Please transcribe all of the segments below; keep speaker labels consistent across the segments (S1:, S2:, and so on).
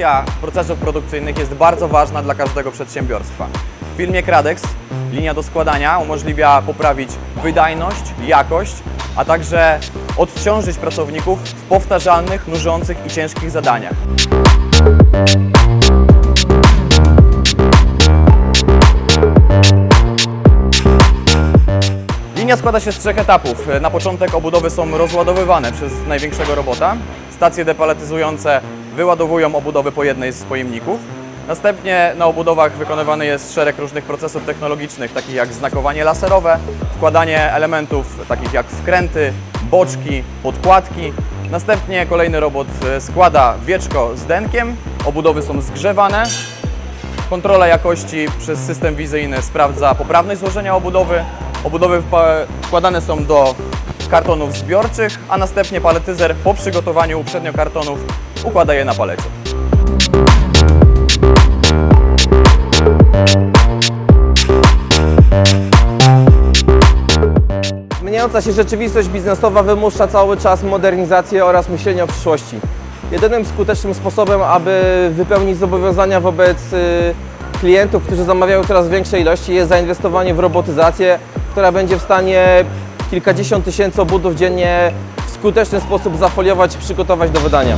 S1: Automatyzacja procesów produkcyjnych jest bardzo ważna dla każdego przedsiębiorstwa. W firmie Kradex linia do składania umożliwia poprawić wydajność, jakość, a także odciążyć pracowników w powtarzalnych, nużących i ciężkich zadaniach. Linia składa się z trzech etapów. Na początek obudowy są rozładowywane przez największego robota. Stacje depaletyzujące wyładowują obudowy po jednej z pojemników. Następnie na obudowach wykonywany jest szereg różnych procesów technologicznych, takich jak znakowanie laserowe, wkładanie elementów takich jak wkręty, boczki, podkładki. Następnie kolejny robot e, składa wieczko z denkiem, obudowy są zgrzewane, Kontrola jakości przez system wizyjny sprawdza poprawność złożenia obudowy. Obudowy wkładane są do kartonów zbiorczych, a następnie paletyzer po przygotowaniu uprzednio kartonów układa je na palecie.
S2: Zmieniająca się rzeczywistość biznesowa wymusza cały czas modernizację oraz myślenie o przyszłości. Jedynym skutecznym sposobem, aby wypełnić zobowiązania wobec y, klientów, którzy zamawiają coraz większe ilości, jest zainwestowanie w robotyzację, która będzie w stanie kilkadziesiąt tysięcy obudów dziennie w skuteczny sposób zafoliować i przygotować do wydania.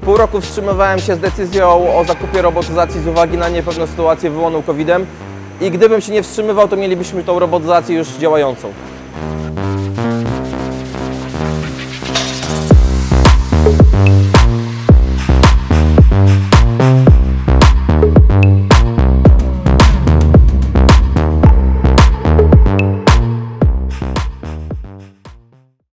S2: Pół roku wstrzymywałem się z decyzją o zakupie robotyzacji z uwagi na niepewną sytuację wywołaną COVID-em i gdybym się nie wstrzymywał, to mielibyśmy tą robotyzację już działającą.